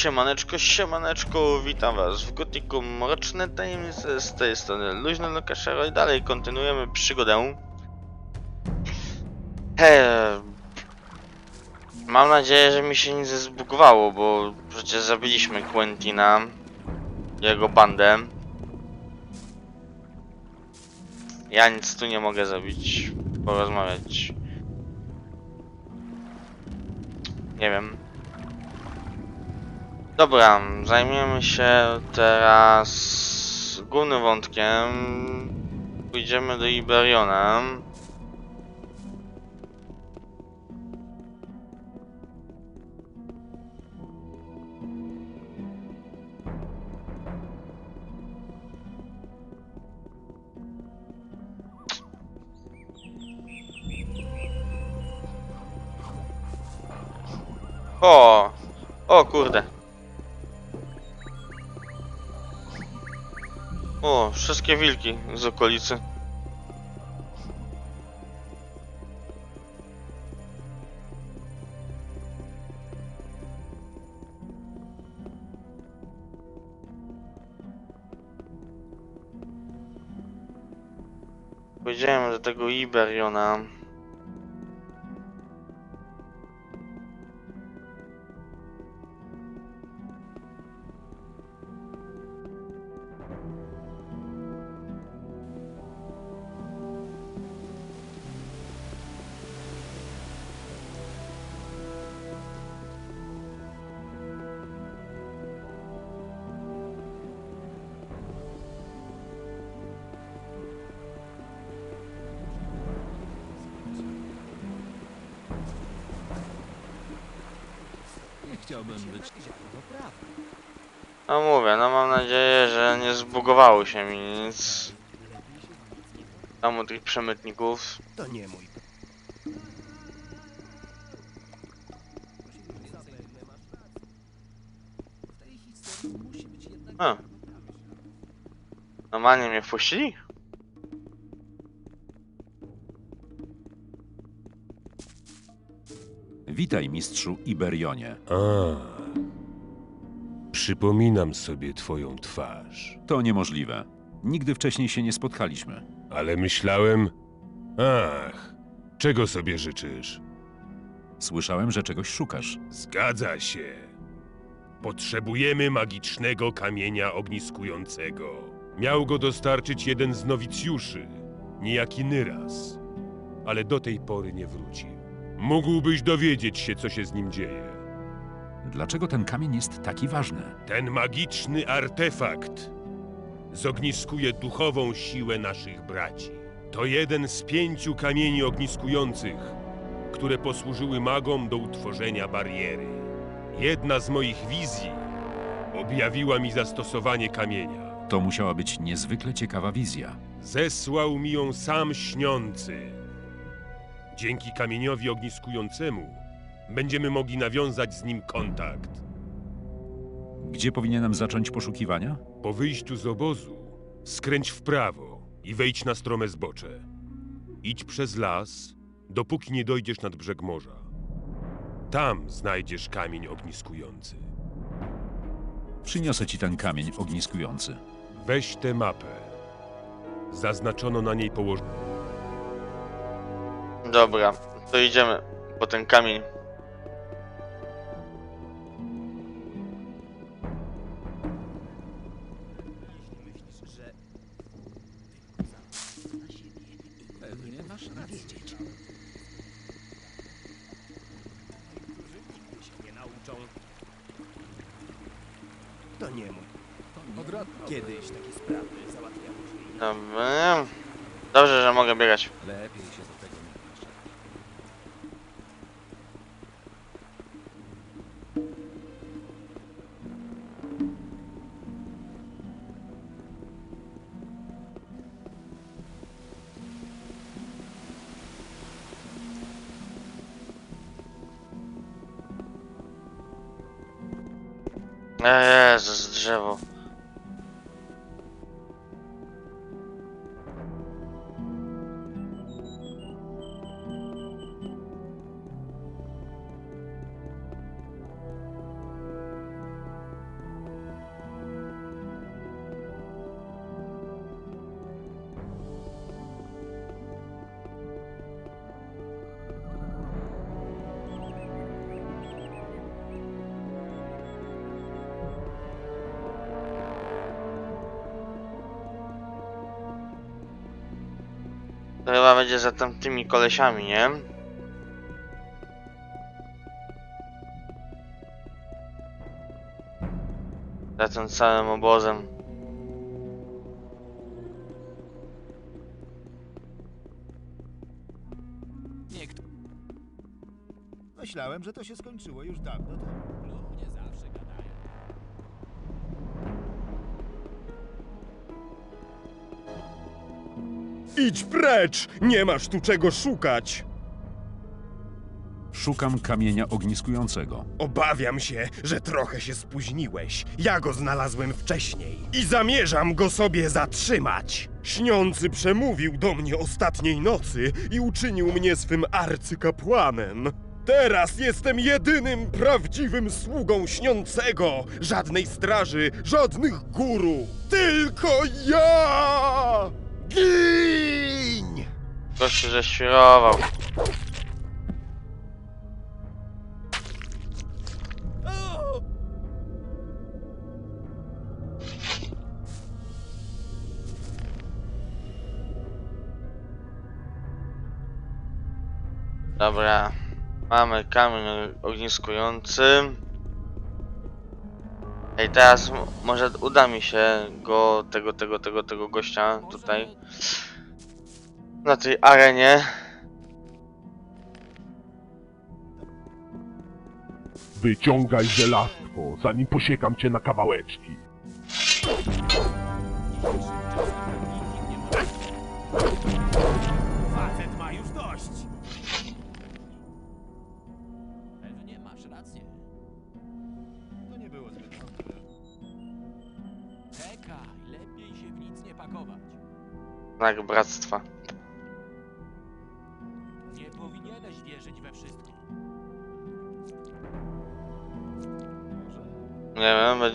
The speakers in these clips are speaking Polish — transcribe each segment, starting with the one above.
Siemaneczko, siemaneczko, witam was w Gotiku Mroczne Tajemnice, z tej strony Luźny Lukaszero i dalej kontynuujemy przygodę. Hej, mam nadzieję, że mi się nic zbugowało, bo przecież zabiliśmy Quentina, jego bandę. Ja nic tu nie mogę zrobić, porozmawiać. Nie wiem. Dobra, zajmiemy się teraz głównym wątkiem. Pójdziemy do Iberiona. O! O kurde. O, wszystkie wilki z okolicy. Pójdziemy do tego Iberiona. Chciałbym być... No mówię, no mam nadzieję, że nie zbugowało się mi nic. Tam u tych przemytników. To nie mój. A. Normalnie mnie wpuścili? Witaj, mistrzu Iberionie. A. Przypominam sobie twoją twarz, To niemożliwe. Nigdy wcześniej się nie spotkaliśmy. ale myślałem. Ach, czego sobie życzysz? Słyszałem, że czegoś szukasz. Zgadza się. Potrzebujemy magicznego kamienia ogniskującego. Miał go dostarczyć jeden z nowicjuszy, niejaki Nyras, ale do tej pory nie wrócił. Mógłbyś dowiedzieć się, co się z nim dzieje. Dlaczego ten kamień jest taki ważny? Ten magiczny artefakt zogniskuje duchową siłę naszych braci. To jeden z pięciu kamieni ogniskujących, które posłużyły magom do utworzenia bariery. Jedna z moich wizji objawiła mi zastosowanie kamienia. To musiała być niezwykle ciekawa wizja. Zesłał mi ją sam śniący. Dzięki kamieniowi ogniskującemu będziemy mogli nawiązać z nim kontakt. Gdzie powinienem zacząć poszukiwania? Po wyjściu z obozu skręć w prawo i wejdź na strome zbocze. Idź przez las, dopóki nie dojdziesz nad brzeg morza. Tam znajdziesz kamień ogniskujący. Przyniosę ci ten kamień ogniskujący. Weź tę mapę. Zaznaczono na niej położenie. Dobra, to idziemy po ten kamień. Pewnie masz rację. To nie mój. Kiedyś takie sprawy załatwiało się. Dobra. Dobrze, że mogę biegać. Lepiej się Eee, Jezus, drzewo. To chyba będzie za tamtymi kolesiami, nie? Za tym całym obozem. Myślałem, że to się skończyło już dawno temu. Idź precz! Nie masz tu czego szukać! Szukam kamienia ogniskującego. Obawiam się, że trochę się spóźniłeś. Ja go znalazłem wcześniej i zamierzam go sobie zatrzymać. Śniący przemówił do mnie ostatniej nocy i uczynił mnie swym arcykapłanem. Teraz jestem jedynym prawdziwym sługą śniącego. Żadnej straży, żadnych guru. Tylko ja! Gin! Gościu, że świrował. Dobra, mamy kamień ogniskujący. Ej, teraz może uda mi się go, tego, tego, tego, tego gościa tutaj na tej arenie. Wyciągaj żelastwo, zanim posiekam cię na kawałeczki. Facet ma już dość. Pewnie masz rację. To nie było zbyt mądre. Czekaj, lepiej się w nic nie pakować. Znak bractwa.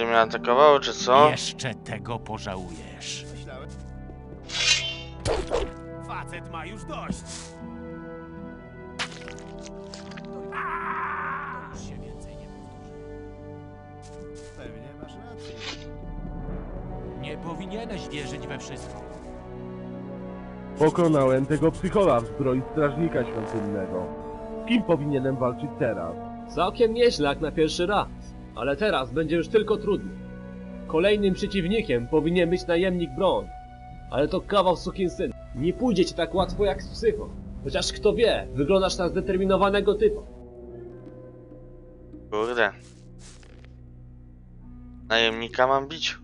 Będzie mnie atakowało czy co? Jeszcze tego pożałujesz. Facet ma już dość. To już się więcej nie powtórzy. pewnie masz rację. Nie powinieneś wierzyć we wszystko. Pokonałem tego psychola w zbroi strażnika świątynnego. Z kim powinienem walczyć teraz? Całkiem nieźle jak na pierwszy raz, ale teraz będzie już tylko trudniej. Kolejnym przeciwnikiem powinien być najemnik Bron, ale to kawał syn. Nie pójdzie ci tak łatwo jak z psycho. Chociaż kto wie, wyglądasz na zdeterminowanego typa. Kurde. Najemnika mam bić.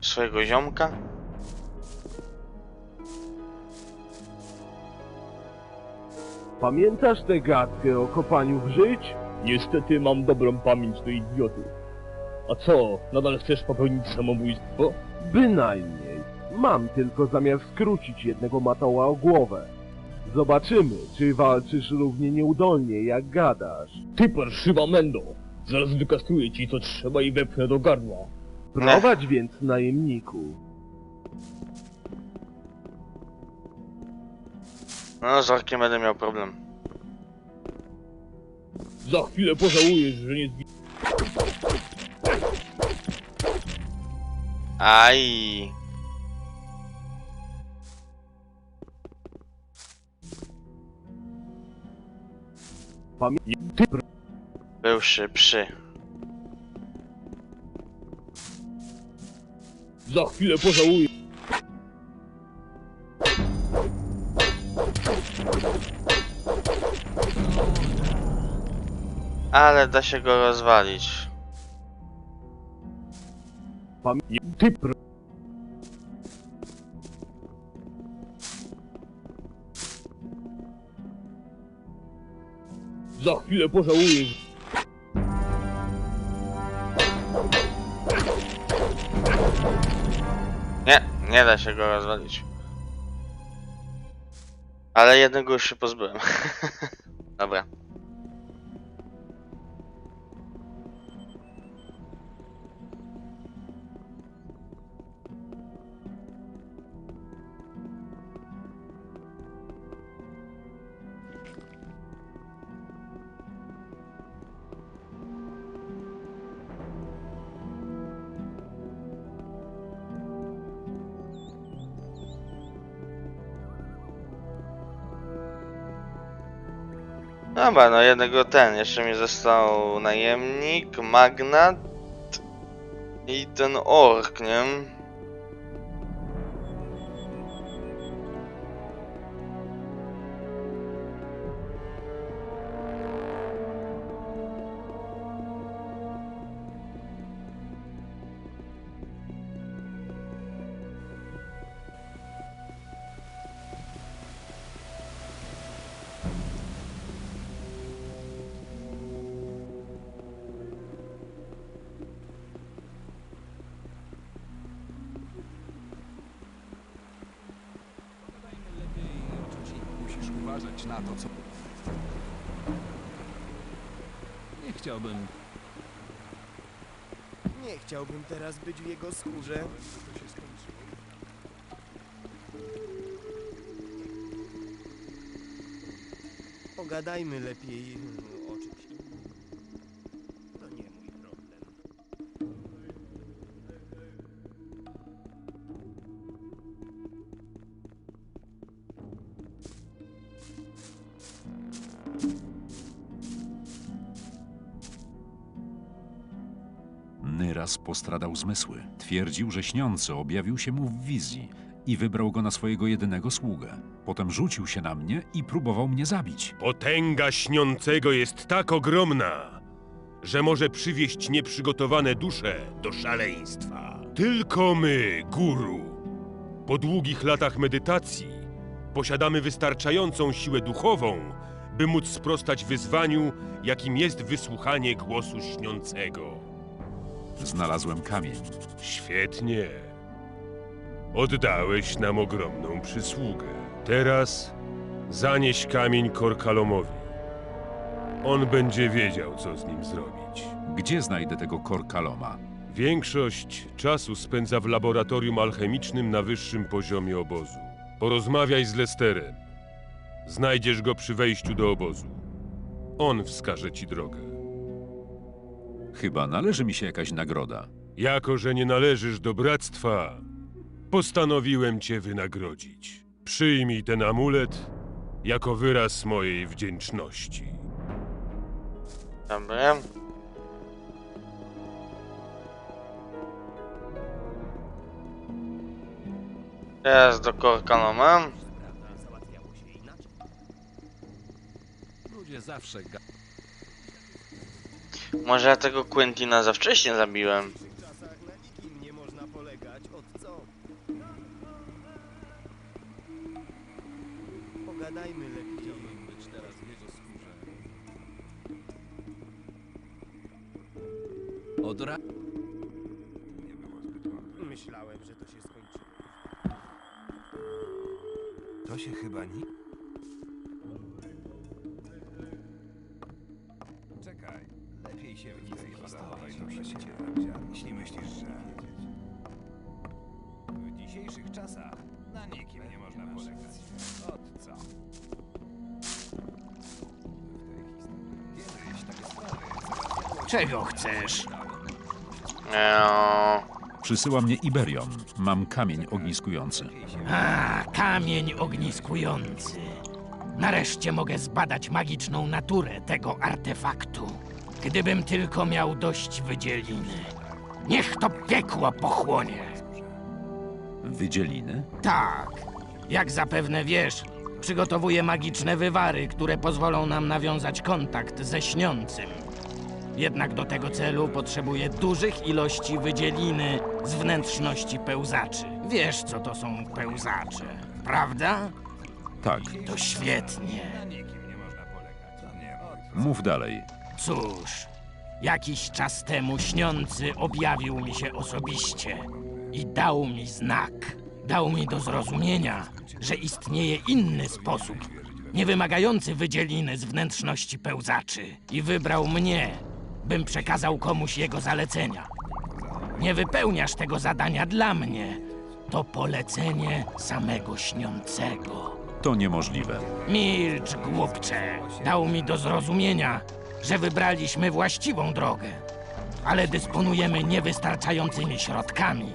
Swojego ziomka? Pamiętasz tę gadkę o kopaniu w żyć? Niestety mam dobrą pamięć do idiotów. A co, nadal chcesz popełnić samobójstwo? Bynajmniej. Mam tylko zamiar skrócić jednego matoła o głowę. Zobaczymy, czy walczysz równie nieudolnie, jak gadasz. Ty parszywa mendo! Zaraz wykastruję ci co trzeba i wepchnę do gardła. Prowadź więc, najemniku. No, z orkiem będę miał problem. Za chwilę pożałujesz, że nie zbi... Aj. Był szybszy. Za chwilę pożałujesz. Ale da się go rozwalić. Ty pr... Za chwilę pożałujesz. Nie, nie da się go rozwalić. Ale jednego już się pozbyłem. Dobra. Dobra, no jednego ten. Jeszcze mi został najemnik, magnat i ten ork, nie? Uważać na to, co... Nie chciałbym... Nie chciałbym teraz być w jego skórze. Pogadajmy lepiej Postradał zmysły. Twierdził, że śniący objawił się mu w wizji i wybrał go na swojego jedynego sługę. Potem rzucił się na mnie i próbował mnie zabić. Potęga śniącego jest tak ogromna, że może przywieść nieprzygotowane dusze do szaleństwa. Tylko my, guru, po długich latach medytacji, posiadamy wystarczającą siłę duchową, by móc sprostać wyzwaniu, jakim jest wysłuchanie głosu śniącego. Znalazłem kamień. Świetnie. Oddałeś nam ogromną przysługę. Teraz zanieś kamień Korkalomowi. On będzie wiedział, co z nim zrobić. Gdzie znajdę tego korkaloma? Większość czasu spędza w laboratorium alchemicznym na wyższym poziomie obozu. Porozmawiaj z Lesterem. Znajdziesz go przy wejściu do obozu. On wskaże ci drogę. Chyba należy mi się jakaś nagroda. Jako, że nie należysz do bractwa, postanowiłem cię wynagrodzić. Przyjmij ten amulet jako wyraz mojej wdzięczności. Dobra. Teraz do się inaczej. Ludzie zawsze ga... Może ja tego Quentina za wcześnie zabiłem. W dzisiejszych czasach na nikim nie można polegać. Od co? Pogadajmy lepiej. Być teraz w jego skórze. Od ra... Myślałem, że to się skończyło. To się chyba nie... Czego chcesz? Eee, Przysyła mnie Iberion. Mam kamień ogniskujący. A, kamień ogniskujący. Nareszcie mogę zbadać magiczną naturę tego artefaktu. Gdybym tylko miał dość wydzieliny. Niech to piekło pochłonie. Wydzieliny? Tak, jak zapewne wiesz, przygotowuję magiczne wywary, które pozwolą nam nawiązać kontakt ze śniącym. Jednak do tego celu potrzebuję dużych ilości wydzieliny z wnętrzności pełzaczy. Wiesz, co to są pełzacze, prawda? Tak. To świetnie. Mów dalej. Cóż, jakiś czas temu śniący objawił mi się osobiście i dał mi znak. Dał mi do zrozumienia, że istnieje inny sposób, nie wymagający wydzieliny z wnętrzności pełzaczy. I wybrał mnie, bym przekazał komuś jego zalecenia. Nie wypełniasz tego zadania dla mnie. To polecenie samego śniącego. To niemożliwe. Milcz, głupcze. Dał mi do zrozumienia, że wybraliśmy właściwą drogę, ale dysponujemy niewystarczającymi środkami.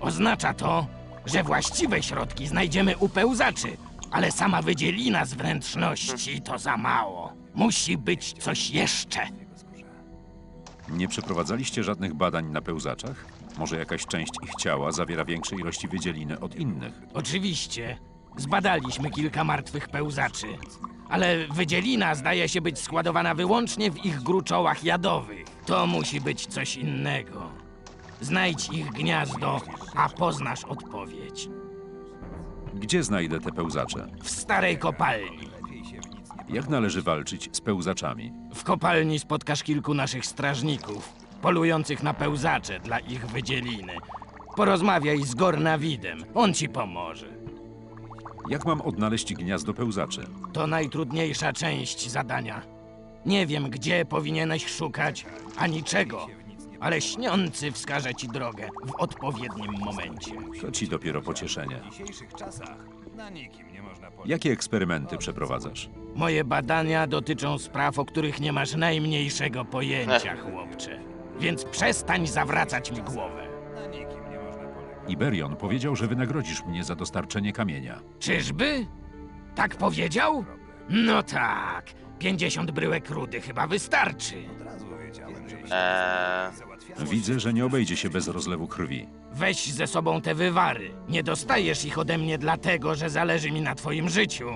Oznacza to, że właściwe środki znajdziemy u pełzaczy, Ale sama wydzielina z wnętrzności to za mało. Musi być coś jeszcze. Nie przeprowadzaliście żadnych badań na pełzaczach? Może jakaś część ich ciała zawiera większe ilości wydzieliny od innych? Oczywiście, zbadaliśmy kilka martwych pełzaczy, ale wydzielina zdaje się być składowana wyłącznie w ich gruczołach jadowych. To musi być coś innego. Znajdź ich gniazdo, a poznasz odpowiedź. Gdzie znajdę te pełzacze? W starej kopalni. Jak należy walczyć z pełzaczami? W kopalni spotkasz kilku naszych strażników, polujących na pełzacze dla ich wydzieliny. Porozmawiaj z Gornawidem, on ci pomoże. Jak mam odnaleźć gniazdo pełzaczy? To najtrudniejsza część zadania. Nie wiem, gdzie powinieneś szukać, ani czego, ale śniący wskaże ci drogę w odpowiednim momencie. To ci dopiero pocieszenie. Na nikim nie można polegać. Jakie eksperymenty przeprowadzasz? Moje badania dotyczą spraw, o których nie masz najmniejszego pojęcia, chłopcze. Więc przestań zawracać mi głowę. Na nikim nie można polegać. Iberion powiedział, że wynagrodzisz mnie za dostarczenie kamienia. Czyżby? Tak powiedział? No tak. 50 bryłek rudy chyba wystarczy. Od razu wiedziałem, że Eee, Widzę, że nie obejdzie się bez rozlewu krwi. Weź ze sobą te wywary. Nie dostajesz ich ode mnie dlatego, że zależy mi na twoim życiu,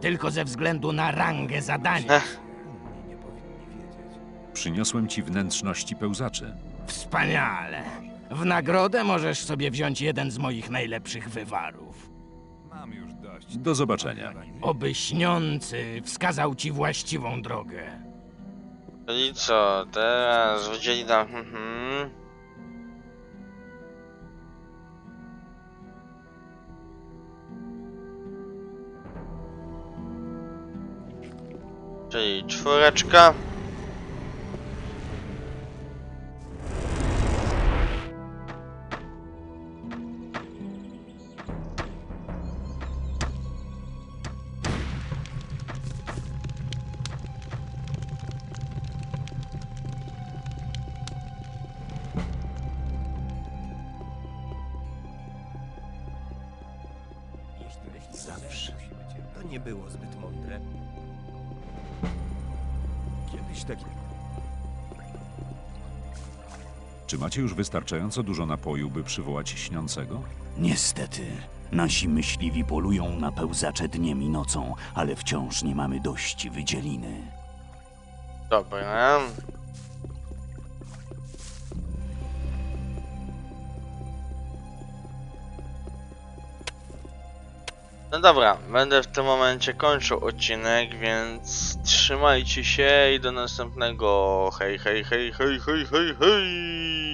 tylko ze względu na rangę zadania. Przyniosłem ci wnętrzności pełzaczy. Wspaniale. W nagrodę możesz sobie wziąć jeden z moich najlepszych wywarów. mam już dość. Do zobaczenia. Oby śniący wskazał ci właściwą drogę. Czyli co, teraz wydzielina, mhm. Czyli czwóreczka. Czy macie już wystarczająco dużo napoju, by przywołać śniącego? Niestety, nasi myśliwi polują na pełzacze dniem i nocą, ale wciąż nie mamy dość wydzieliny. Dobra. No dobra, będę w tym momencie kończył odcinek, więc trzymajcie się i do następnego. Hej, hej, hej, hej, hej, hej, hej!